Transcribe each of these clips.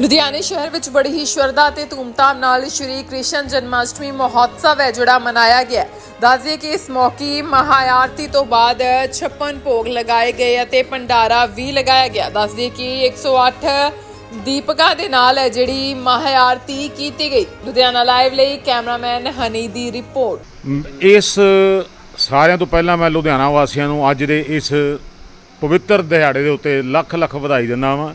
ਲੁਧਿਆਣੇ ਸ਼ਹਿਰ ਵਿੱਚ ਬੜੀ ਹੀ ਸ਼ਰਧਾ ਤੇ ਧੂਮਧਾਮ ਨਾਲ ਸ਼੍ਰੀ ਕ੍ਰਿਸ਼ਨ ਜਨਮਾਸ਼ਟਮੀ ਮਹੋਤਸਵ ਹੈ, ਜਿਹੜਾ ਮਨਾਇਆ ਗਿਆ ਹੈ। ਕਿ ਇਸ ਮੌਕੇ ਮਹਾਆਰਤੀ ਤੋਂ ਬਾਅਦ 56 ਭੋਗ ਲਗਾਏ ਗਏ ਅਤੇ ਭੰਡਾਰਾ ਵੀ ਲਗਾਇਆ ਗਿਆ। ਦੱਸ ਦਈਏ ਕਿ 108 ਦੀਪਕਾਂ ਦੇ ਨਾਲ ਹੈ ਜਿਹੜੀ ਮਹਾਆਰਤੀ ਕੀਤੀ ਗਈ। ਲੁਧਿਆਣਾ ਲਾਈਵ ਲਈ ਕੈਮਰਾਮੈਨ ਹਨੀ ਦੀ ਰਿਪੋਰਟ। ਇਸ ਸਾਰਿਆਂ ਤੋਂ ਪਹਿਲਾਂ ਮੈਂ ਲੁਧਿਆਣਾ ਵਾਸੀਆਂ ਨੂੰ ਅੱਜ ਦੇ ਇਸ ਪਵਿੱਤਰ ਦਿਹਾੜੇ ਦੇ ਉੱਤੇ ਲੱਖ ਲੱਖ ਵਧਾਈ ਦਿੰਦਾ ਵਾਂ।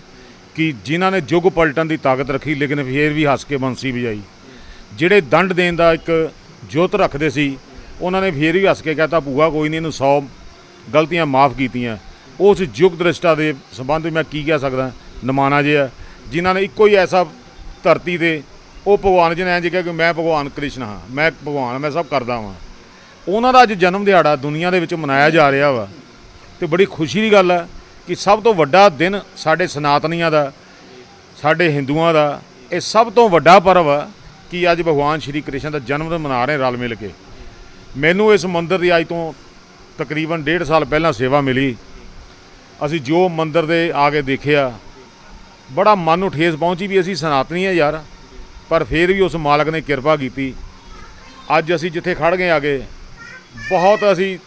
ਕਿ ਜਿਨ੍ਹਾਂ ਨੇ ਯੁੱਗ ਪਲਟਣ ਦੀ ਤਾਕਤ ਰੱਖੀ ਲੇਕਿਨ ਫੇਰ ਵੀ ਹੱਸ ਕੇ ਬੰਸੀ ਵਜਾਈ। ਜਿਹੜੇ ਦੰਡ ਦੇਣ ਦਾ ਇੱਕ ਜੋਤ ਰੱਖਦੇ ਸੀ ਉਹਨਾਂ ਨੇ ਫੇਰ ਵੀ ਹੱਸ ਕੇ ਕਹਤਾ ਭੂਆ ਕੋਈ ਨਹੀਂ ਇਹਨੂੰ 100 ਗਲਤੀਆਂ ਮਾਫ ਕੀਤੀਆਂ। ਉਸ ਯੁੱਗ ਦ੍ਰਿਸ਼ਟਾ ਦੇ ਸੰਬੰਧ ਵਿੱਚ ਮੈਂ ਕੀ ਕਹਿ ਸਕਦਾ ਨਮਾਨਾ ਜਿਹਾ ਜਿਨ੍ਹਾਂ ਨੇ ਇੱਕੋ ਹੀ ਐਸਾ ਧਰਤੀ ਤੇ ਉਹ ਭਗਵਾਨ ਜੀ ਨੇ ਇੰਝ ਕਿਹਾ ਕਿ ਮੈਂ ਭਗਵਾਨ ਕ੍ਰਿਸ਼ਨ ਹਾਂ ਮੈਂ ਭਗਵਾਨ ਹਾਂ, ਮੈਂ ਸਭ ਕਰਦਾ ਹਾਂ ਉਹਨਾਂ ਦਾ ਅੱਜ ਜਨਮ ਦਿਹਾੜਾ ਦੁਨੀਆ ਦੇ ਵਿੱਚ ਮਨਾਇਆ ਜਾ ਰਿਹਾ ਵਾ ਤੇ ਬੜੀ ਖੁਸ਼ੀ ਦੀ ਗੱਲ ਹੈ ਕਿ ਸਭ ਤੋਂ ਵੱਡਾ ਦਿਨ ਸਾਡੇ ਸਨਾਤਨੀਆਂ ਦਾ, ਸਾਡੇ ਹਿੰਦੂਆਂ ਦਾ, ਇਹ ਸਭ ਤੋਂ ਵੱਡਾ ਪਰਵ ਆ ਕਿ ਅੱਜ ਭਗਵਾਨ ਸ਼੍ਰੀ ਕ੍ਰਿਸ਼ਨ ਦਾ ਜਨਮ ਦਿਨ ਮਨਾ ਰਹੇ ਰਲ ਮਿਲ ਕੇ। ਮੈਨੂੰ ਇਸ ਮੰਦਿਰ ਦੀ ਅੱਜ ਤੋਂ ਤਕਰੀਬਨ ਡੇਢ ਸਾਲ ਪਹਿਲਾਂ ਸੇਵਾ ਮਿਲੀ। ਅਸੀਂ ਜੋ ਮੰਦਿਰ ਦੇ ਆ ਕੇ ਦੇਖਿਆ, ਬੜਾ ਮਨ ਨੂੰ ਠੇਸ ਪਹੁੰਚੀ ਵੀ ਅਸੀਂ ਸਨਾਤਨੀ ਆ ਯਾਰ, ਪਰ ਫਿਰ ਵੀ ਉਸ ਮਾਲਕ ਨੇ ਕਿਰਪਾ ਕੀਤੀ। ਅੱਜ ਅਸੀਂ ਜਿੱਥੇ ਖੜ ਗਏ ਆਗੇ, ਬਹੁਤ ਅਸੀਂ,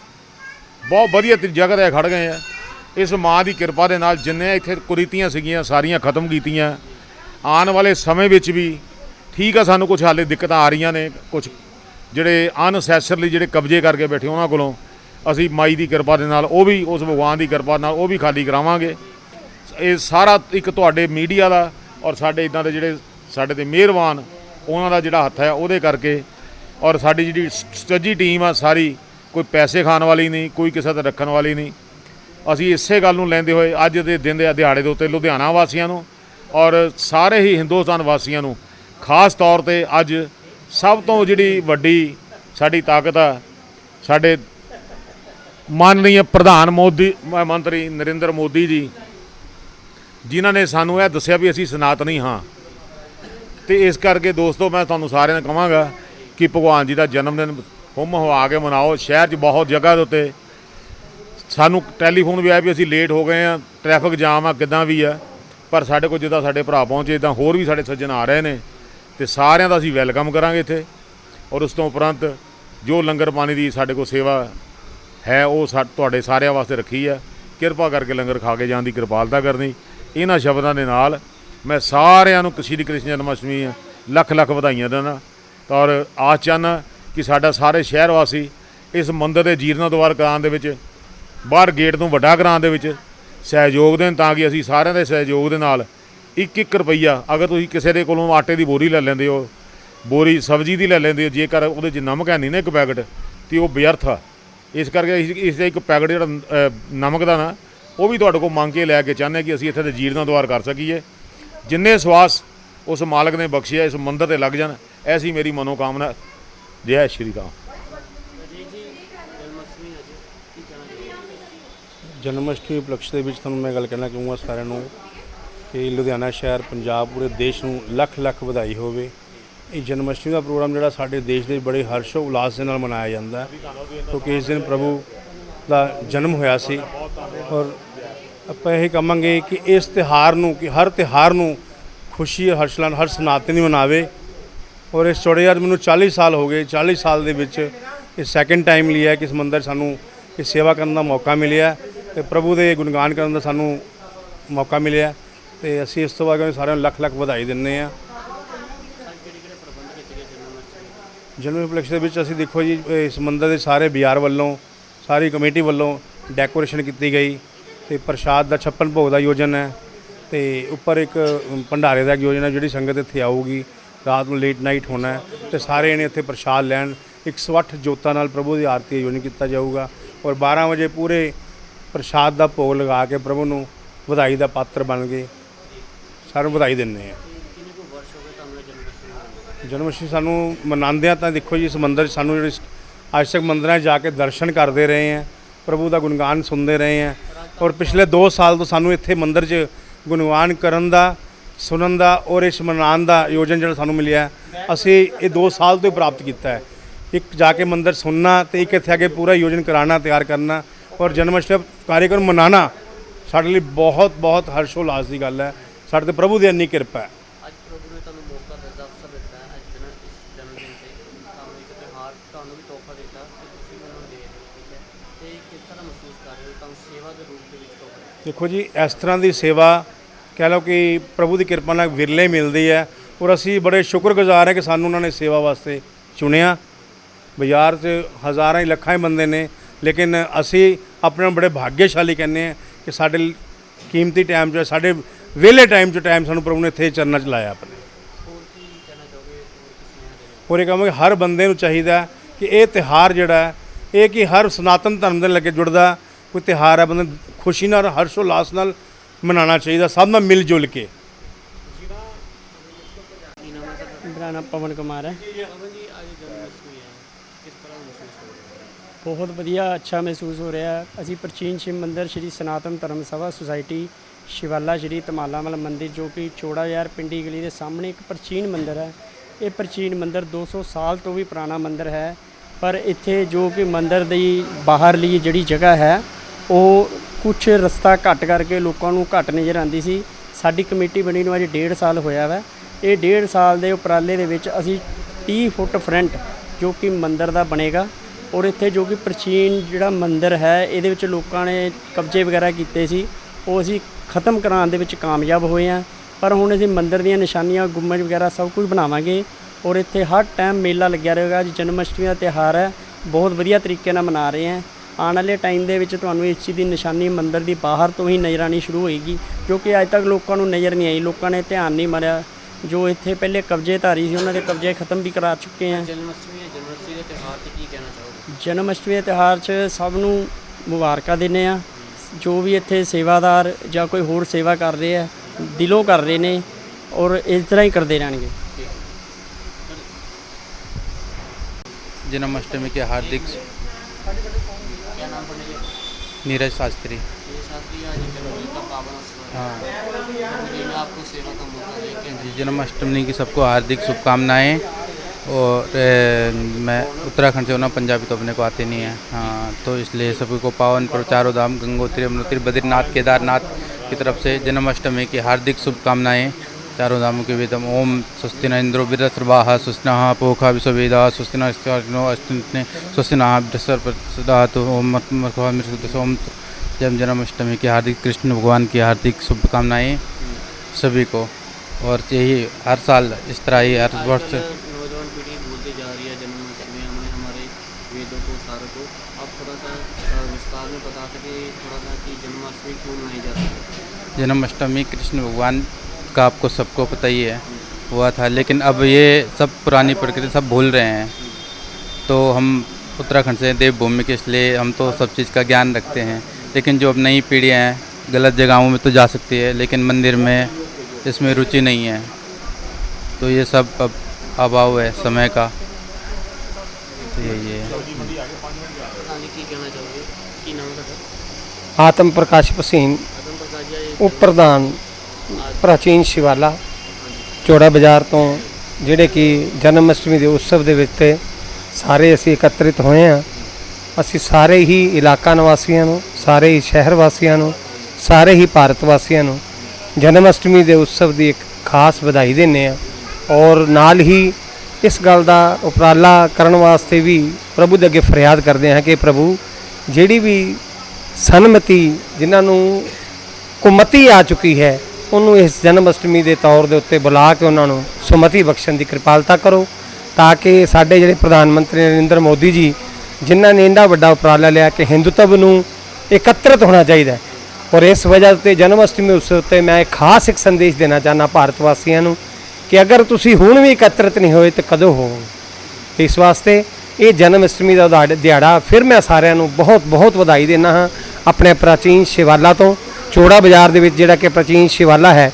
ਬਹੁਤ ਵਧੀਆ ਜਗ੍ਹਾ ਤੇ ਖੜ ਗਏ ਆ। ਇਸ ਮਾਂ ਦੀ ਕਿਰਪਾ ਦੇ ਨਾਲ ਜਿੰਨੇ ਇੱਥੇ ਕੁਰੀਤੀਆਂ ਸੀਗੀਆਂ, ਸਾਰੀਆਂ ਖਤਮ ਕੀਤੀਆਂ। ਆਉਣ ਵਾਲੇ ਸਮੇਂ ਵਿੱਚ ਵੀ ਠੀਕ ਆ, ਸਾਨੂੰ ਕੁਝ ਹਾਲੇ ਦਿੱਕਤਾਂ ਆ ਰਹੀਆਂ ਨੇ ਕੁਝ ਜਿਹੜੇ ਅਨਸੈਸਰਲੀ ਜਿਹੜੇ ਕਬਜ਼ੇ ਕਰਕੇ ਬੈਠੇ ਉਹਨਾਂ ਕੋਲੋਂ, ਅਸੀਂ ਮਾਈ ਦੀ ਕਿਰਪਾ ਦੇ ਨਾਲ, ਉਹ ਵੀ, ਉਸ ਭਗਵਾਨ ਦੀ ਕਿਰਪਾ ਨਾਲ, ਉਹ ਵੀ ਖਾਲੀ ਕਰਾਵਾਂਗੇ। ਇਹ ਸਾਰਾ ਇੱਕ ਤੁਹਾਡੇ ਮੀਡੀਆ ਦਾ ਔਰ ਸਾਡੇ ਇਦਾਂ ਦੇ ਜਿਹੜੇ ਸਾਡੇ ਤੇ ਮਿਹਰਬਾਨ ਉਹਨਾਂ ਦਾ ਜਿਹੜਾ ਹੱਥ ਹੈ, ਉਹਦੇ ਕਰਕੇ ਔਰ ਸਾਡੀ ਜਿਹੜੀ ਸਟੱਜੀ ਟੀਮ ਆ, ਸਾਰੀ ਕੋਈ ਪੈਸੇ ਖਾਣ ਵਾਲੀ ਨਹੀਂ, ਕੋਈ ਕਿਸੇ ਦਾ ਰੱਖਣ ਵਾਲੀ ਨਹੀਂ। ਅਸੀਂ ਇਸੇ ਗੱਲ ਨੂੰ ਲੈਂਦੇ ਹੋਏ ਅੱਜ ਦੇ ਦਿਨ ਦੇ ਦਿਹਾੜੇ ਦੇ ਉੱਤੇ ਲੁਧਿਆਣਾ ਵਾਸੀਆਂ ਨੂੰ ਔਰ ਸਾਰੇ ਹੀ ਹਿੰਦੁਸਤਾਨ ਵਾਸੀਆਂ ਨੂੰ ਖਾਸ ਤੌਰ ਤੇ ਅੱਜ ਸਭ ਤੋਂ ਜਿਹੜੀ ਵੱਡੀ ਸਾਡੀ ਤਾਕਤ ਆ, ਸਾਡੇ ਮਾਨਨੀय ਪ੍ਰਧਾਨ ਮੋਦੀ ਮੰਤਰੀ ਨਰਿੰਦਰ ਮੋਦੀ ਜੀ, ਜਿਨ੍ਹਾਂ ਨੇ ਸਾਨੂੰ ਇਹ ਦੱਸਿਆ ਵੀ ਅਸੀਂ ਸਨਾਤਨੀ ਹਾਂ। ਤੇ ਇਸ ਕਰਕੇ ਦੋਸਤੋ, ਮੈਂ ਤੁਹਾਨੂੰ ਸਾਰਿਆਂ ਨੂੰ ਕਹਾਂਗਾ ਕਿ ਭਗਵਾਨ ਜੀ ਦਾ ਜਨਮ ਦਿਨ ਹੁਮ ਹਵਾ ਕੇ ਮਨਾਓ। ਸ਼ਹਿਰ 'ਚ ਬਹੁਤ ਜਗ੍ਹਾ ਦੇ ਉੱਤੇ ਸਾਨੂੰ ਟੈਲੀਫੋਨ ਵੀ ਆਇਆ ਵੀ ਅਸੀਂ ਲੇਟ ਹੋ ਗਏ ਆ ਟ੍ਰੈਫਿਕ ਜਾਮ ਆ, ਕਿਦਾਂ ਵੀ ਆ, ਪਰ ਸਾਡੇ ਕੋਲ ਜਿੱਦਾਂ ਸਾਡੇ ਭਰਾ ਪਹੁੰਚੇ ਇਦਾਂ ਹੋਰ ਵੀ ਸਾਡੇ ਸੱਜਣ ਆ ਰਹੇ ਨੇ, ਤੇ ਸਾਰਿਆਂ ਦਾ ਅਸੀਂ ਵੈਲਕਮ ਕਰਾਂਗੇ ਇੱਥੇ। ਔਰ ਉਸ ਤੋਂ ਉਪਰੰਤ ਜੋ ਲੰਗਰ ਪਾਣੀ ਦੀ ਸਾਡੇ ਕੋਲ ਸੇਵਾ ਹੈ, ਉਹ ਸਾ, ਤੁਹਾਡੇ ਸਾਰਿਆਂ ਵਾਸਤੇ ਰੱਖੀ ਆ। ਕਿਰਪਾ ਕਰਕੇ ਲੰਗਰ ਖਾ ਕੇ ਜਾਣ ਦੀ ਕਿਰਪਾਲਤਾ ਕਰਨੀ। ਇਹਨਾਂ ਸ਼ਬਦਾਂ ਦੇ ਨਾਲ ਮੈਂ ਸਾਰਿਆਂ ਨੂੰ ਸ਼੍ਰੀ ਕ੍ਰਿਸ਼ਨ ਜਨਮਸ਼ਟਮੀ ਲੱਖ ਲੱਖ ਵਧਾਈਆਂ ਦਿੰਦਾ। ਔਰ ਆਸ ਚਾਹੁੰਦਾ ਕਿ ਸਾਡਾ ਸਾਰੇ ਸ਼ਹਿਰ ਵਾਸੀ ਇਸ ਮੰਦਿਰ ਦੇ ਜੀਰਨੋਦਵਾਰ ਕਰਾਉਣ ਦੇ ਵਿੱਚ ਬਾਹਰ ਗੇਟ ਤੋਂ ਵੱਡਾ ਕਰਾਉਣ ਦੇ ਵਿੱਚ ਸਹਿਯੋਗ ਦੇਣ ਤਾਂ ਕਿ ਅਸੀਂ ਸਾਰਿਆਂ ਦੇ ਸਹਿਯੋਗ ਦੇ ਨਾਲ ਇੱਕ ਇੱਕ ਰੁਪਈਆ, ਅਗਰ ਤੁਸੀਂ ਕਿਸੇ ਦੇ ਕੋਲੋਂ ਆਟੇ ਦੀ ਬੋਰੀ ਲੈ ਲੈਂਦੇ ਹੋ, ਬੋਰੀ ਸਬਜ਼ੀ ਦੀ ਲੈ ਲੈਂਦੇ ਹੋ, ਜੇਕਰ ਉਹਦੇ 'ਚ ਨਮਕ ਹੈ ਨਹੀਂ ਨਾ ਇੱਕ ਪੈਕਟ, ਤੇ ਉਹ ਵਿਅਰਥ ਆ। ਇਸ ਕਰਕੇ ਅਸੀਂ ਇਸ ਦਾ ਇੱਕ ਪੈਕਟ ਜਿਹੜਾ ਨਮਕ ਦਾ ਨਾ, ਉਹ ਵੀ ਤੁਹਾਡੇ ਕੋਲ ਮੰਗ ਕੇ ਲੈ ਕੇ ਚਾਹੁੰਦੇ ਹਾਂ ਕਿ ਅਸੀਂ ਇੱਥੇ ਦੇ ਜੀਰਨੋਦਵਾਰ ਕਰ ਸਕੀਏ। ਜਿੰਨੇ ਸਵਾਸ ਉਸ ਮਾਲਕ ਨੇ ਬਖਸ਼ਿਆ, ਇਸ ਮੰਦਰ ਤੇ ਲੱਗ ਜਾਣ, ਐਸੀ ਮੇਰੀ ਮਨੋਕਾਮਨਾ। ਜੈ ਸ਼੍ਰੀ ਰਾਮ। ਜਨਮ ਅਸ਼ਟਮੀ ਉਪਲਕਸ਼ ਦੇ ਵਿੱਚ ਤੁਹਾਨੂੰ ਮੈਂ ਗੱਲ ਕਹਿਣਾ ਚਾਹੂੰਗਾ ਸਾਰਿਆਂ ਨੂੰ ਕਿ ਲੁਧਿਆਣਾ ਸ਼ਹਿਰ, ਪੰਜਾਬ ਪੂਰੇ ਦੇਸ਼ ਨੂੰ ਲੱਖ ਲੱਖ ਵਧਾਈ ਹੋਵੇ। ਇਹ ਜਨਮ ਅਸ਼ਟਮੀ ਦਾ ਪ੍ਰੋਗਰਾਮ ਜਿਹੜਾ ਸਾਡੇ ਦੇਸ਼ ਦੇ ਬੜੇ ਹਰਸ਼ੋ ਉਲਾਸ ਦੇ ਨਾਲ ਮਨਾਇਆ ਜਾਂਦਾ ਕਿਉਂਕਿ ਇਸ ਦਿਨ ਪ੍ਰਭੂ ਦਾ ਜਨਮ ਹੋਇਆ ਸੀ ਔਰ ਆਪਾਂ ਇਹ ਕਹਾਂਗੇ ਕਿ ਇਸ ਤਿਹਾਰ ਨੂੰ, ਕਿ ਹਰ ਤਿਹਾਰ ਨੂੰ ਖੁਸ਼ੀ ਹਰਸ਼ ਨਾਲ ਹਰ ਸਨਾਤਨੀ ਮਨਾਵੇ। ਔਰ ਇਸ ਚੌੜੇ ਯਾਰ ਮੈਨੂੰ 40 ਸਾਲ ਹੋ ਗਏ 40 ਸਾਲ ਦੇ ਵਿੱਚ ਇਹ ਸੈਕੰਡ ਟਾਈਮ ਲਿਆ ਕਿ ਇਸ ਮੰਦਰ ਸਾਨੂੰ ਇਹ ਸੇਵਾ ਕਰਨ ਦਾ ਮੌਕਾ ਮਿਲਿਆ। ਤੇ ਪ੍ਰਭੂ ਦੇ ਗੁਣਗਾਨ ਕਰਨ ਦਾ ਸਾਨੂੰ ਮੌਕਾ ਮਿਲਿਆ ਤੇ ਅਸੀਂ ਇਸ ਤੋਂ ਬਾਅਦ ਸਾਰਿਆਂ ਨੂੰ ਲੱਖ ਲੱਖ ਵਧਾਈ ਦਿੰਦੇ ਆ ਜਨਮ ਉਪਲਕਸ਼ ਦੇ ਵਿੱਚ ਅਸੀਂ ਦੇਖੋ ਜੀ ਇਸ ਮੰਦਰ ਦੇ ਸਾਰੇ ਬਿਆਰ ਵੱਲੋਂ, ਸਾਰੀ ਕਮੇਟੀ ਵੱਲੋਂ ਡੈਕੋਰੇਸ਼ਨ ਕੀਤੀ ਗਈ ਤੇ ਪ੍ਰਸ਼ਾਦ ਦਾ 56 ਭੋਗ ਦਾ ਯੋਜਨ ਹੈ ਤੇ ਉੱਪਰ ਇੱਕ ਭੰਡਾਰੇ ਦਾ ਯੋਜਨਾ ਜਿਹੜੀ ਸੰਗਤ ਇੱਥੇ ਆਊਗੀ, ਰਾਤ ਨੂੰ ਲੇਟ ਨਾਈਟ ਹੋਣਾ ਹੈ ਤੇ ਸਾਰੇ ਜਣੇ ਇੱਥੇ ਪ੍ਰਸ਼ਾਦ ਲੈਣ 108 ਜੋਤਾਂ ਨਾਲ ਪ੍ਰਭੂ ਦੀ ਆਰਤੀ ਦਾ ਯੋਜਨ ਕੀਤਾ ਜਾਊਗਾ ਔਰ 12 ਵਜੇ ਪੂਰੇ ਪ੍ਰਸ਼ਾਦ ਦਾ ਭੋਗ ਲਗਾ ਕੇ ਪ੍ਰਭੂ ਨੂੰ ਵਧਾਈ ਦਾ ਪਾਤਰ ਬਣ ਕੇ ਸਾਰਿਆਂ ਨੂੰ ਵਧਾਈ ਦਿੰਦੇ ਆ। ਜਨਮ ਸਾਨੂੰ ਮਨਾਉਂਦੇ ਆ ਤਾਂ ਦੇਖੋ ਜੀ, ਇਸ ਮੰਦਿਰ 'ਚ ਸਾਨੂੰ ਜਿਹੜੇ ਅੱਜ ਤੱਕ ਮੰਦਿਰਾਂ 'ਚ ਜਾ ਕੇ ਦਰਸ਼ਨ ਕਰਦੇ ਰਹੇ ਆ। ਪ੍ਰਭੂ ਦਾ ਗੁਣਗਾਨ ਸੁਣਦੇ ਰਹੇ ਆ। ਔਰ ਪਿਛਲੇ 2 ਸਾਲ ਤੋਂ ਸਾਨੂੰ ਇੱਥੇ ਮੰਦਿਰ 'ਚ ਗੁਣਗਾਨ ਕਰਨ ਦਾ, ਸੁਣਨ ਦਾ ਔਰ ਇਸ ਮਨਾਉਣ ਦਾ ਯੋਜਨ ਜਿਹੜਾ ਸਾਨੂੰ ਮਿਲਿਆ, ਅਸੀਂ ਇਹ 2 ਸਾਲ ਤੋਂ ਹੀ ਪ੍ਰਾਪਤ ਕੀਤਾ ਹੈ। ਇੱਕ ਜਾ ਕੇ ਮੰਦਿਰ ਸੁਣਨਾ ਤੇ ਇੱਕ ਇੱਥੇ ਆ ਕੇ ਪੂਰਾ ਯੋਜਨ ਕਰਾਉਣਾ, ਤਿਆਰ ਕਰਨਾ ਔਰ ਜਨਮ ਅਸ਼ਟਮ ਕਾਰਜਕ੍ਰਮ ਮਨਾਣਾ ਸਾਡੇ ਲਈ ਬਹੁਤ ਬਹੁਤ ਹਰਸ਼ੋਲਾਸ ਦੀ ਗੱਲ ਹੈ। ਸਾਡੇ ਤੇ ਪ੍ਰਭੂ ਦੀ ਇੰਨੀ ਕਿਰਪਾ ਹੈ। ਦੇਖੋ ਜੀ ਇਸ ਤਰ੍ਹਾਂ ਦੀ ਸੇਵਾ ਕਹਿ ਲਓ ਕਿ ਪ੍ਰਭੂ ਦੀ ਕਿਰਪਾ ਨਾਲ ਵਿਰਲੇ ਮਿਲਦੀ ਹੈ ਔਰ ਅਸੀਂ ਬੜੇ ਸ਼ੁਕਰਗੁਜ਼ਾਰ ਹਾਂ ਕਿ ਸਾਨੂੰ ਉਹਨਾਂ ਨੇ ਸੇਵਾ ਵਾਸਤੇ ਚੁਣਿਆ। ਬਾਜ਼ਾਰ 'ਚ ਹਜ਼ਾਰਾਂ ਹੀ ਲੱਖਾਂ ਹੀ ਬੰਦੇ ਨੇ। ਲੇਕਿਨ ਅਸੀਂ ਆਪਣੇ ਨੂੰ ਬੜੇ ਭਾਗਿਆਸ਼ਾਲੀ ਕਹਿੰਦੇ ਹਾਂ ਕਿ ਸਾਡੇ ਕੀਮਤੀ ਟਾਈਮ 'ਚ ਸਾਡੇ ਵਿਹਲੇ ਟਾਈਮ 'ਚ ਟਾਈਮ ਸਾਨੂੰ ਪ੍ਰਭੂ ਨੇ ਇੱਥੇ ਚਰਨਾਂ 'ਚ ਲਾਇਆ ਆਪਣੇ। ਹੋਰ ਇਹ ਕਹਾਂਗੇ ਹਰ ਬੰਦੇ ਨੂੰ ਚਾਹੀਦਾ ਕਿ ਇਹ ਤਿਹਾਰ ਜਿਹੜਾ ਹੈ ਇਹ ਕਿ ਹਰ ਸਨਾਤਨ ਧਰਮ ਦੇ ਲੱਗੇ ਜੁੜਦਾ ਕੋਈ ਤਿਹਾਰ ਹੈ ਬੰਦੇ ਖੁਸ਼ੀ ਨਾਲ ਹਰਸ਼ੋ ਉਲਾਸ ਨਾਲ ਮਨਾਉਣਾ ਚਾਹੀਦਾ ਸਭ ਨਾਲ ਮਿਲ ਜੁਲ ਕੇ। ਮੇਰਾ ਨਾਮ ਪਵਨ ਕੁਮਾਰ ਹੈ। ਬਹੁਤ ਵਧੀਆ ਅੱਛਾ ਮਹਿਸੂਸ ਹੋ ਰਿਹਾ ਅਸੀਂ ਪ੍ਰਾਚੀਨ ਸ਼ਿਵ ਮੰਦਿਰ ਸ਼੍ਰੀ ਸਨਾਤਨ ਧਰਮ ਸਭਾ ਸੁਸਾਇਟੀ ਸ਼ਿਵਾਲਾ ਸ਼੍ਰੀ ਤਮਾਲਾਮਲ ਮੰਦਿਰ, ਜੋ ਕਿ ਚੋੜਾ ਯਾਰ ਪਿੰਡੀ ਗਲੀ ਦੇ ਸਾਹਮਣੇ ਇੱਕ ਪ੍ਰਾਚੀਨ ਮੰਦਿਰ ਹੈ। ਇਹ ਪ੍ਰਾਚੀਨ ਮੰਦਿਰ 200 ਸਾਲ ਤੋਂ ਵੀ ਪੁਰਾਣਾ ਮੰਦਿਰ ਹੈ। ਪਰ ਇੱਥੇ ਜੋ ਕਿ ਮੰਦਿਰ ਦੀ ਬਾਹਰਲੀ ਜਿਹੜੀ ਜਗ੍ਹਾ ਹੈ, ਉਹ ਕੁਝ ਰਸਤਾ ਘੱਟ ਕਰਕੇ ਲੋਕਾਂ ਨੂੰ ਘੱਟ ਨਜ਼ਰ ਆਉਂਦੀ ਸੀ। ਸਾਡੀ ਕਮੇਟੀ ਬਣੀ ਨੂੰ ਅਜੇ 1.5 ਸਾਲ ਹੋਇਆ ਵਾ। ਇਹ 1.5 ਸਾਲ ਦੇ ਉਪਰਾਲੇ ਦੇ ਵਿੱਚ ਅਸੀਂ 30 ਫੁੱਟ ਫਰੰਟ ਜੋ ਕਿ ਮੰਦਿਰ ਦਾ ਬਣੇਗਾ। ਔਰ ਇੱਥੇ ਜੋ ਕਿ ਪ੍ਰਾਚੀਨ ਜਿਹੜਾ ਮੰਦਿਰ ਹੈ, ਇਹਦੇ ਵਿੱਚ ਲੋਕਾਂ ਨੇ ਕਬਜ਼ੇ ਵਗੈਰਾ ਕੀਤੇ ਸੀ। ਉਹ ਅਸੀਂ ਖਤਮ ਕਰਾਉਣ ਦੇ ਵਿੱਚ ਕਾਮਯਾਬ ਹੋਏ ਹਾਂ। ਪਰ ਹੁਣ ਅਸੀਂ ਮੰਦਿਰ ਦੀਆਂ ਨਿਸ਼ਾਨੀਆਂ, ਗੁੰਮਜ ਵਗੈਰਾ ਸਭ ਕੁਝ ਬਣਾਵਾਂਗੇ। ਔਰ ਇੱਥੇ ਹਰ ਟਾਈਮ ਮੇਲਾ ਲੱਗਿਆ ਰਹੇਗਾ। ਅੱਜ ਜਨਮ ਅਸ਼ਟਮੀ ਦਾ ਤਿਉਹਾਰ ਹੈ। ਬਹੁਤ ਵਧੀਆ ਤਰੀਕੇ ਨਾਲ ਮਨਾ ਰਹੇ ਹਾਂ। ਆਉਣ ਵਾਲੇ ਟਾਈਮ ਦੇ ਵਿੱਚ ਤੁਹਾਨੂੰ ਇਸ ਚੀਜ਼ ਦੀ ਨਿਸ਼ਾਨੀ ਮੰਦਿਰ ਦੀ ਬਾਹਰ ਤੋਂ ਹੀ ਨਜ਼ਰ ਆਉਣੀ ਸ਼ੁਰੂ ਹੋਏਗੀ, ਜੋ ਕਿ ਅੱਜ ਤੱਕ ਲੋਕਾਂ ਨੂੰ ਨਜ਼ਰ ਨਹੀਂ ਆਈ। ਲੋਕਾਂ ਨੇ ਧਿਆਨ ਨਹੀਂ ਮਾਰਿਆ। ਜੋ ਇੱਥੇ ਪਹਿਲੇ ਕਬਜ਼ੇਧਾਰੀ ਸੀ, ਉਹਨਾਂ ਦੇ ਕਬਜ਼ੇ ਖਤਮ ਵੀ ਕਰਾ ਚੁੱਕੇ ਹਾਂ। ਜਨਮ ਅਸ਼ਟਮੀ ਹੈ ਦੇ ਤਿਉਹਾਰ ਤੇ ਜਨਮ ਅਸ਼ਟਮੀ ਦੇ ਤਿਉਹਾਰ 'ਚ ਸਭ ਨੂੰ ਮੁਬਾਰਕਾਂ ਦਿੰਦੇ ਆ ਜੋ ਵੀ ਇੱਥੇ ਸੇਵਾਦਾਰ ਜਾਂ ਕੋਈ ਹੋਰ ਸੇਵਾ ਕਰ ਰਹੇ ਆ ਦਿਲੋਂ ਕਰ ਰਹੇ ਨੇ ਔਰ ਇਸ ਤਰ੍ਹਾਂ ਹੀ ਕਰਦੇ ਰਹਿਣਗੇ जन्माष्टमी के हार्दिक नीरज शास्त्री हाँ जी जन्माष्टमी की सबको हार्दिक शुभकामनाएं और ए, मैं उत्तराखंड से हूँ ना पंजाबी तो अपने को आते नहीं है। हाँ तो इसलिए सभी को पावन पर चारों धाम गंगोत्री यमुनोत्री बद्रीनाथ केदारनाथ की तरफ़ से जन्माष्टमी की हार्दिक शुभकामनाएँ। चारों धामों के वेदम ओम स्वस्ति न इंद्रो विरस्रवाह स्वस्ति नः पोखा विश्ववेदा स्वस्ति नो अस्तिने स्वस्ति बृहस्पतिर्दातु ओम ओम जन्म जन्माष्टमी की हार्दिक कृष्ण भगवान की हार्दिक शुभकामनाएँ सभी को। और यही हर साल इस तरह ही हर वर्ष नौजवान पीढ़ी भूलती जा रही है जन्माष्टमी हमने हमारे वेदों को सारों को आप थोड़ा सा अ, विस्तार में बता सके थोड़ा सा कि जन्माष्टमी क्यों मनाई जाती है जन्माष्टमी कृष्ण भगवान का आपको सबको पता ही है हुआ था। लेकिन अब ये सब पुरानी प्रकृति सब भूल रहे हैं। तो हम उत्तराखंड से देवभूमि के इसलिए हम तो सब चीज़ का ज्ञान रखते हैं। लेकिन जो अब नई पीढ़ियाँ हैं गलत जगहों में तो जा सकती है लेकिन मंदिर में इसमें रुचि नहीं है। तो ये सब अब अभाव है समय का। तो यही है। आत्म प्रकाश पसीन ये ਉਪ ਪ੍ਰਧਾਨ ਪ੍ਰਾਚੀਨ ਸ਼ਿਵਾਲਾ ਚੋੜਾ ਬਾਜ਼ਾਰ ਤੋਂ, ਜਿਹੜੇ ਕਿ ਜਨਮ ਅਸ਼ਟਮੀ ਦੇ ਉਤਸਵ ਦੇ ਵਿੱਚ ਤੇ ਸਾਰੇ ਅਸੀਂ ਇਕੱਤਰਿਤ ਹੋਏ ਹਾਂ। ਅਸੀਂ ਸਾਰੇ ਹੀ ਇਲਾਕਾ ਨਿਵਾਸੀਆਂ ਨੂੰ, ਸਾਰੇ ਹੀ ਸ਼ਹਿਰ ਵਾਸੀਆਂ ਨੂੰ, ਸਾਰੇ ਹੀ ਭਾਰਤ ਵਾਸੀਆਂ ਨੂੰ ਜਨਮ ਅਸ਼ਟਮੀ ਦੇ ਉਤਸਵ ਦੀ ਇੱਕ ਖਾਸ ਵਧਾਈ ਦਿੰਦੇ ਹਾਂ। ਔਰ ਨਾਲ ਹੀ ਇਸ ਗੱਲ ਦਾ ਉਪਰਾਲਾ ਕਰਨ ਵਾਸਤੇ ਵੀ ਪ੍ਰਭੂ ਦੇ ਅੱਗੇ ਫਰਿਆਦ ਕਰਦੇ ਹਾਂ ਕਿ ਪ੍ਰਭੂ ਜਿਹੜੀ ਵੀ ਸਨਮਤੀ ਜਿਨ੍ਹਾਂ ਨੂੰ ਕੁਮਤੀ ਆ ਚੁੱਕੀ ਹੈ, ਉਹਨੂੰ ਇਸ ਜਨਮ ਅਸ਼ਟਮੀ ਦੇ ਤੌਰ ਦੇ ਉੱਤੇ ਬੁਲਾ ਕੇ ਉਹਨਾਂ ਨੂੰ ਸੁਮਤੀ ਬਖਸ਼ਣ ਦੀ ਕਿਰਪਾਲਤਾ ਕਰੋ, ਤਾਂ ਕਿ ਸਾਡੇ ਜਿਹੜੇ ਪ੍ਰਧਾਨ ਮੰਤਰੀ ਨਰਿੰਦਰ ਮੋਦੀ ਜੀ, ਜਿਨ੍ਹਾਂ ਨੇ ਇੰਨਾ ਵੱਡਾ ਉਪਰਾਲਾ ਲਿਆ ਕਿ ਹਿੰਦੂਤਵ ਨੂੰ ਇਕੱਤਰਿਤ ਹੋਣਾ ਚਾਹੀਦਾ ਔਰ ਇਸ ਵਜ੍ਹਾ ਤੇ ਜਨਮ ਅਸ਼ਟਮੀ ਉਤਸਵ ਤੇ ਮੈਂ ਇੱਕ ਖਾਸ ਇੱਕ ਸੰਦੇਸ਼ ਦੇਣਾ ਚਾਹੁੰਦਾ ਭਾਰਤ ਵਾਸੀਆਂ ਨੂੰ ਕਿ ਅਗਰ ਤੁਸੀਂ ਹੁਣ ਵੀ ਇਕੱਤਰਿਤ ਨਹੀਂ ਹੋਏ ਤਾਂ ਕਦੋਂ ਹੋਵੋਗੇ? ਇਸ ਵਾਸਤੇ ਇਹ ਜਨਮ ਅਸ਼ਟਮੀ ਦਾ ਦਿਹਾੜਾ ਫਿਰ ਮੈਂ ਸਾਰਿਆਂ ਨੂੰ ਬਹੁਤ ਬਹੁਤ ਵਧਾਈ ਦਿੰਦਾ ਹਾਂ, ਆਪਣੇ ਪ੍ਰਾਚੀਨ ਸ਼ਿਵਾਲਾ ਤੋਂ। ਚੋੜਾ ਬਾਜ਼ਾਰ ਦੇ ਵਿੱਚ ਜਿਹੜਾ ਕਿ ਪ੍ਰਾਚੀਨ ਸ਼ਿਵਾਲਾ ਹੈ,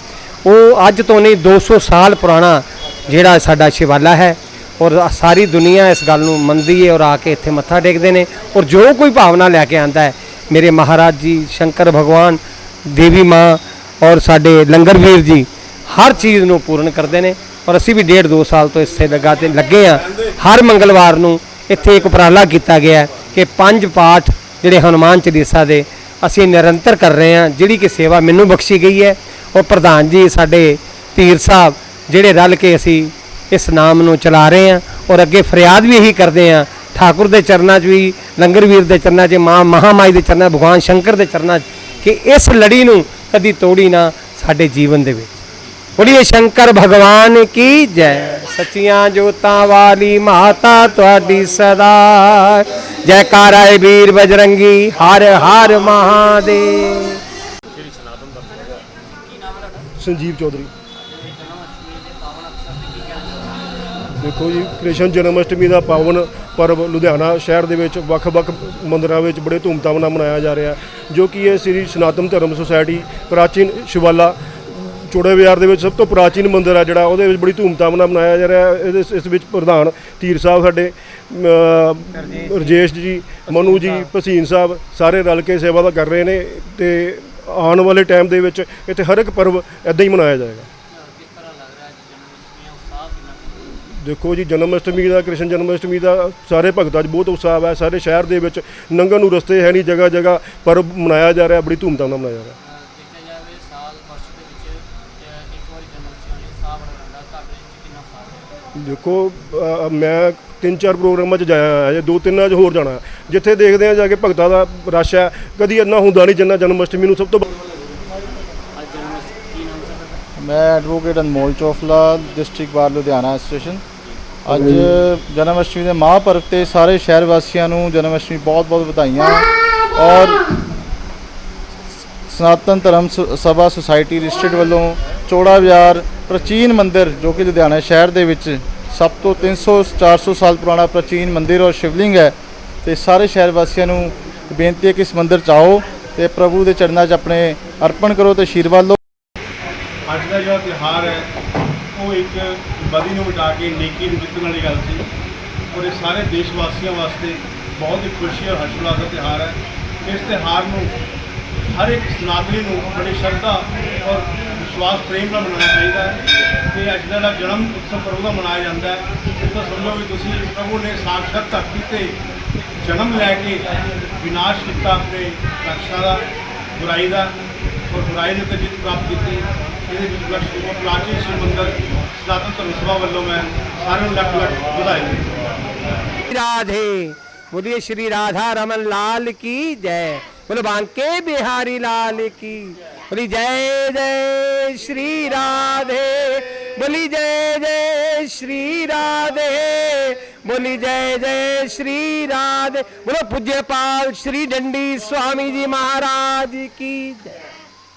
ਉਹ ਅੱਜ ਤੋਂ ਨਹੀਂ 200 ਸਾਲ ਪੁਰਾਣਾ ਜਿਹੜਾ ਸਾਡਾ ਸ਼ਿਵਾਲਾ ਹੈ ਔਰ ਸਾਰੀ ਦੁਨੀਆ ਇਸ ਗੱਲ ਨੂੰ ਮੰਨਦੀ ਹੈ ਔਰ ਆ ਕੇ ਇੱਥੇ ਮੱਥਾ ਟੇਕਦੇ ਨੇ ਔਰ ਜੋ ਕੋਈ ਭਾਵਨਾ ਲੈ ਕੇ ਆਂਦਾ ਹੈ, ਮੇਰੇ ਮਹਾਰਾਜ ਜੀ, ਸ਼ੰਕਰ ਭਗਵਾਨ, ਦੇਵੀ ਮਾਂ ਔਰ ਸਾਡੇ ਲੰਗਰ ਵੀਰ ਜੀ, ਹਰ ਚੀਜ਼ ਨੂੰ ਪੂਰਨ ਕਰਦੇ ਨੇ ਔਰ ਅਸੀਂ ਵੀ ਡੇਢ ਦੋ ਸਾਲ ਤੋਂ ਇਸੇ ਲਗਾ ਤੇ ਲੱਗੇ ਆ ਹਰ ਮੰਗਲਵਾਰ ਨੂੰ ਇੱਥੇ ਇੱਕ ਉਪਰਾਲਾ ਕੀਤਾ ਗਿਆ ਕਿ ਪੰਜ ਪਾਠ ਜਿਹੜੇ ਹਨੂਮਾਨ ਚਾਲੀਸਾ ਦੇ ਅਸੀਂ ਨਿਰੰਤਰ ਕਰ ਰਹੇ ਹਾਂ। ਜਿਹੜੀ ਕਿ ਸੇਵਾ ਮੈਨੂੰ ਬਖਸ਼ੀ ਗਈ ਹੈ ਔਰ ਪ੍ਰਧਾਨ ਜੀ, ਸਾਡੇ ਧੀਰ ਸਾਹਿਬ, ਜਿਹੜੇ ਰਲ ਕੇ ਅਸੀਂ ਇਸ ਨਾਮ ਨੂੰ ਚਲਾ ਰਹੇ ਹਾਂ ਔਰ ਅੱਗੇ ਫਰਿਆਦ ਵੀ ਇਹੀ ਕਰਦੇ ਹਾਂ। ਠਾਕੁਰ ਦੇ ਚਰਨਾਂ 'ਚ ਵੀ ਲੰਗਰ ਵੀਰ ਦੇ ਚਰਨਾਂ 'ਚ ਮਾਂ ਮਹਾਮਾਈ ਦੇ ਚਰਨਾਂ ਭਗਵਾਨ ਸ਼ੰਕਰ ਦੇ ਚਰਨਾਂ 'ਚ ਕਿ ਇਸ ਲੜੀ ਨੂੰ ਕਦੀ ਤੋੜੀ ਨਾ ਸਾਡੇ ਜੀਵਨ ਦੇ ਵਿੱਚ। ਬੋਲੀਏ ਸ਼ੰਕਰ ਭਗਵਾਨ ਕੀ ਜੈ ਸੱਚੀਆਂ ਜੋਤਾਂ ਵਾਲੀ ਮਾਤਾ ਤੁਹਾਡੀ ਸਦਾ ਜੈਕਾਰਾ ਵੀਰ ਬਜਰੰਗੀ ਹਰ ਹਰ ਮਹਾਦੇਵ ਸੰਜੀਵ ਚੌਧਰੀ ਦੇਖੋ ਜੀ ਕ੍ਰਿਸ਼ਨ ਜਨਮ ਅਸ਼ਟਮੀ ਦਾ ਪਾਵਨ ਪਰਬ ਲੁਧਿਆਣਾ ਸ਼ਹਿਰ ਦੇ ਵਿੱਚ ਵੱਖ-ਵੱਖ ਮੰਦਿਰਾਂ ਵਿੱਚ ਬੜੇ ਧੂਮਧਾਮ ਨਾਲ ਮਨਾਇਆ ਜਾ ਰਿਹਾ ਜੋ ਕਿ ਇਹ ਸ੍ਰੀ ਸਨਾਤਨ ਧਰਮ ਸੁਸਾਇਟੀ ਪ੍ਰਾਚੀਨ ਸ਼ਿਵਾਲਾ ਚੋੜੇ ਬਾਜ਼ਾਰ ਦੇ ਵਿੱਚ ਸਭ ਤੋਂ ਪ੍ਰਾਚੀਨ ਮੰਦਿਰ ਆ ਜਿਹੜਾ ਉਹਦੇ ਵਿੱਚ ਬੜੀ ਧੂਮਧਾਮ ਨਾਲ ਮਨਾਇਆ ਜਾ ਰਿਹਾ। ਇਹਦੇ ਇਸ ਵਿੱਚ ਪ੍ਰਧਾਨ ਧੀਰ ਸਾਹਿਬ ਸਾਡੇ ਅਮ, ਰਜੇਸ਼ ਜੀ ਮਨੂ ਜੀ ਭਸੀਨ ਸਾਹਿਬ ਸਾਰੇ ਰਲ ਕੇ ਸੇਵਾ ਦਾ ਕਰ ਰਹੇ ਨੇ ਤੇ ਆਉਣ ਵਾਲੇ ਟਾਈਮ ਦੇ ਵਿੱਚ ਇੱਥੇ ਹਰ ਇੱਕ ਪਰਵ ਇਦਾਂ ਹੀ ਮਨਾਇਆ ਜਾਏਗਾ। ਦੇਖੋ ਜੀ ਜਨਮ ਅਸ਼ਟਮੀ ਦਾ ਕ੍ਰਿਸ਼ਨ ਜਨਮ ਅਸ਼ਟਮੀ ਦਾ ਸਾਰੇ ਭਗਤਾਂ 'ਚ ਬਹੁਤ ਉਤਸ਼ਾਹ ਹੈ। ਸਾਰੇ ਸ਼ਹਿਰ ਦੇ ਵਿੱਚ ਨੰਗਣ ਨੂੰ ਰਸਤੇ ਹੈ ਨਹੀਂ ਜਗ੍ਹਾ ਜਗ੍ਹਾ ਪਰਬ ਮਨਾਇਆ ਜਾ ਰਿਹਾ ਬੜੀ ਧੂਮਧਾਮ ਨਾਲ ਮਨਾਇਆ ਜਾ ਰਿਹਾ। ਦੇਖੋ ਅ, ਮੈਂ ਤਿੰਨ ਚਾਰ ਪ੍ਰੋਗਰਾਮਾਂ 'ਚ ਜਾਇਆ ਹੈ ਜੇ ਦੋ ਤਿੰਨਾਂ 'ਚ ਹੋਰ ਜਾਣਾ। ਹੈ। ਜਿੱਥੇ ਦੇਖਦੇ ਆ ਜਾ ਕੇ ਭਗਤਾਂ ਦਾ ਰਸ਼ ਹੈ ਕਦੀ ਇੰਨਾ ਹੁੰਦਾ ਨਹੀਂ ਜਿੰਨਾ ਜਨਮ ਅਸ਼ਟਮੀ ਨੂੰ ਸਭ ਤੋਂ ਵੱਧ ਅੱਜ ਜਨਮ ਅਸ਼ਟਮੀ ਕੀ ਨਾਮ ਸਰ ਮੈਂ advocate Anmol Chophla district bar Ludhiana association ਅੱਜ ਜਨਮ ਅਸ਼ਟਮੀ ਦੇ ਮਹਾਂਪਰਵ ਤੇ ਸਾਰੇ ਸ਼ਹਿਰ ਵਾਸੀਆਂ ਨੂੰ ਜਨਮ ਅਸ਼ਟਮੀ ਬਹੁਤ-ਬਹੁਤ ਵਧਾਈਆਂ। ਔਰ ਸਨਾਤਨ ਧਰਮ ਸ- ਸਭਾ ਸੁਸਾਇਟੀ ਲਿਸਟਡ ਵੱਲੋਂ ਚੋੜਾ ਬਾਜ਼ਾਰ, ਪ੍ਰਾਚੀਨ ਮੰਦਿਰ, ਜੋ ਕਿ ਲੁਧਿਆਣਾ ਸ਼ਹਿਰ ਦੇ ਵਿੱਚ ਸਭ ਤੋਂ 300 400 ਸਾਲ ਪੁਰਾਣਾ ਪ੍ਰਾਚੀਨ ਮੰਦਿਰ ਔਰ ਸ਼ਿਵਲਿੰਗ ਹੈ। ਤੇ ਸਾਰੇ ਸ਼ਹਿਰ ਵਾਸੀਆਂ ਨੂੰ ਬੇਨਤੀ ਹੈ ਕਿ ਇਸ ਮੰਦਿਰ 'ਚ ਆਓ ਤੇ ਪ੍ਰਭੂ ਦੇ ਚਰਨਾਂ 'ਚ ਆਪਣੇ ਅਰਪਣ ਕਰੋ ਤੇ ਆਸ਼ੀਰਵਾਦ ਲਓ। ਅੱਜ ਦਾ ਜਿਹੜਾ ਤਿਉਹਾਰ ਹੈ, ਉਹ ਇੱਕ ਬਦੀ ਨੂੰ ਮਿਟਾ ਕੇ ਨੇਕੀ ਨੂੰ ਜਿੱਤਣ ਵਾਲੀ ਗੱਲ ਸੀ। ਔਰ ਇਹ ਸਾਰੇ ਦੇਸ਼ ਵਾਸੀਆਂ ਵਾਸਤੇ ਬਹੁਤ ਹੀ ਖੁਸ਼ੀ ਔਰ ਹਰਸ਼ ਦਾ ਤਿਉਹਾਰ ਹੈ। ਇਸ ਤਿਉਹਾਰ ਨੂੰ ਹਰ ਇੱਕ ਸਨਾਤਨੀ ਨੂੰ ਬੜੀ ਸ਼ਰਧਾ ਔਰ विश्वास प्रेम का मनाया चाहिए कि अच्छ जरा जन्म उत्सव पर मनाया जाता है। एक तो समझो कि तुम प्रभु ने साक्षात धरती से जन्म लैके विनाश किया अपने रक्षा का बुराई का और बुराई के उत्तर जित प्राप्त की प्राचीन शिव मंदिर सनातन धर्म सभा वालों मैं सारे अलग अलग बधाई राधे, बोलिए श्री राधा रमन लाल की जय। बोलो, बांके बिहारी लाल की. बोली जय जय श्री राधे बोली जय जय श्री राधे बोली जय जय श्री राधे बोलो पूज्य पाल श्री डंडी स्वामी जी महाराज की जय